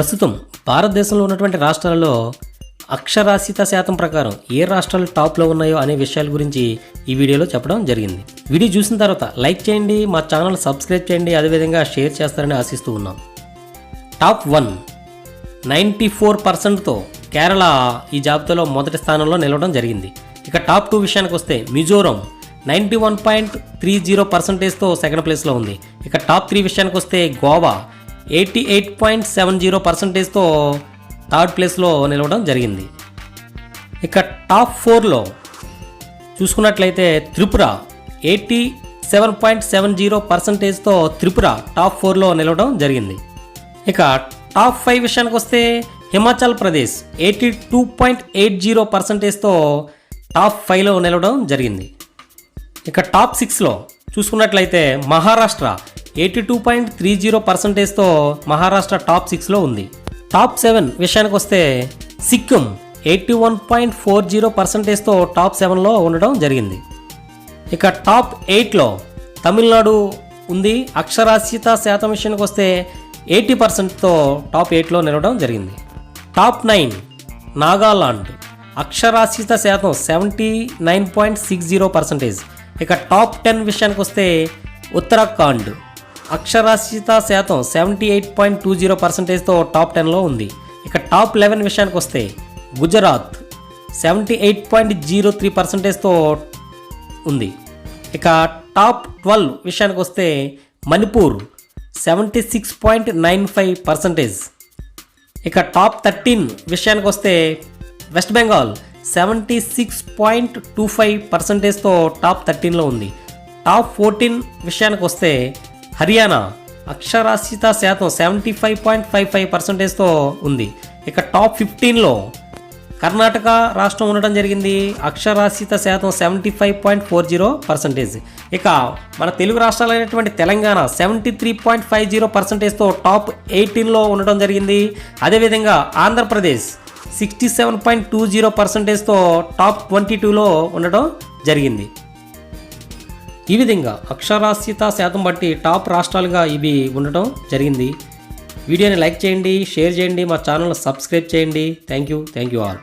ప్రస్తుతం భారతదేశంలో ఉన్నటువంటి రాష్ట్రాలలో అక్షరాస్యత శాతం ప్రకారం ఏ రాష్ట్రాలు టాప్లో ఉన్నాయో అనే విషయాల గురించి ఈ వీడియోలో చెప్పడం జరిగింది. వీడియో చూసిన తర్వాత లైక్ చేయండి మా ఛానల్ సబ్స్క్రైబ్ చేయండి అదేవిధంగా షేర్ చేస్తారని ఆశిస్తూ ఉన్నాం. టాప్ వన్ నైంటీ ఫోర్ పర్సెంట్తో కేరళ ఈ జాబితాలో మొదటి స్థానంలో నిలవడం జరిగింది. ఇక టాప్ టూ విషయానికి వస్తే Mizoram ninety one point three zero పర్సెంటేజ్తో second ప్లేస్లో ఉంది. ఇక టాప్ త్రీ విషయానికి వస్తే Goa eighty eight point seven zero పర్సెంటేజ్తో third ప్లేస్లో నిలవడం జరిగింది. ఇక టాప్ ఫోర్లో చూసుకున్నట్లయితే Tripura eighty seven point seven zero పర్సంటేజ్తో Tripura top ఫోర్లో నిలవడం జరిగింది. ఇక టాప్ ఫైవ్ విషయానికి వస్తే Himachal Pradesh eighty two point eight zero పర్సంటేజ్తో top ఫైవ్లో నిలవడం జరిగింది. ఇక టాప్ సిక్స్లో చూసుకున్నట్లయితే Maharashtra eighty two point three zero పర్సంటేజ్తో Maharashtra top సిక్స్లో ఉంది. టాప్ సెవెన్ విషయానికి వస్తే Sikkim eighty one point four zero పర్సంటేజ్తో top సెవెన్లో ఉండడం జరిగింది. ఇక టాప్ ఎయిట్లో తమిళనాడు ఉంది. అక్షరాస్యత శాతం విషయానికి వస్తే ఎయిటీ పర్సెంట్తో టాప్ ఎయిట్లో నిలవడం జరిగింది. టాప్ నైన్ నాగాలాండ్ అక్షరాస్యత శాతం seventy nine point six zero percentage. ఇక టాప్ టెన్ విషయానికి వస్తే ఉత్తరాఖండ్ అక్షరాస్యత శాతం seventy eight point two zero పర్సెంటేజ్తో top టెన్లో ఉంది. ఇక టాప్ లెవెన్ విషయానికి వస్తే Gujarat seventy eight point zero three పర్సెంటేజ్తో ఉంది. ఇక టాప్ ట్వెల్వ్ విషయానికి వస్తే Manipur seventy six point nine five percentage ఇక టాప్ థర్టీన్ విషయానికి వస్తే west Bengal seventy six point two five పర్సంటేజ్తో top థర్టీన్లో ఉంది. టాప్ ఫోర్టీన్ విషయానికి వస్తే హర్యానా అక్షరాస్యత శాతం seventy five point five five పర్సంటేజ్తో ఉంది. ఇక టాప్ ఫిఫ్టీన్లో కర్ణాటక రాష్ట్రం ఉండడం జరిగింది. అక్షరాస్యత శాతం seventy five point four zero percentage ఇక మన Telugu రాష్ట్రాలైనటువంటి Telangana seventy three point five zero పర్సెంటేజ్తో టాప్ ఎయిటీన్లో ఉండడం జరిగింది. అదేవిధంగా Andhra Pradesh sixty seven point two zero పర్సెంటేజ్తో టాప్ ట్వంటీ టూలో ఉండడం జరిగింది. ఈ విధంగా అక్షరాస్యత శాతం బట్టి టాప్ రాష్ట్రాలుగా ఇవి ఉండటం జరిగింది. వీడియోని లైక్ చేయండి షేర్ చేయండి మా ఛానల్ సబ్స్క్రైబ్ చేయండి. Thank you thank you all.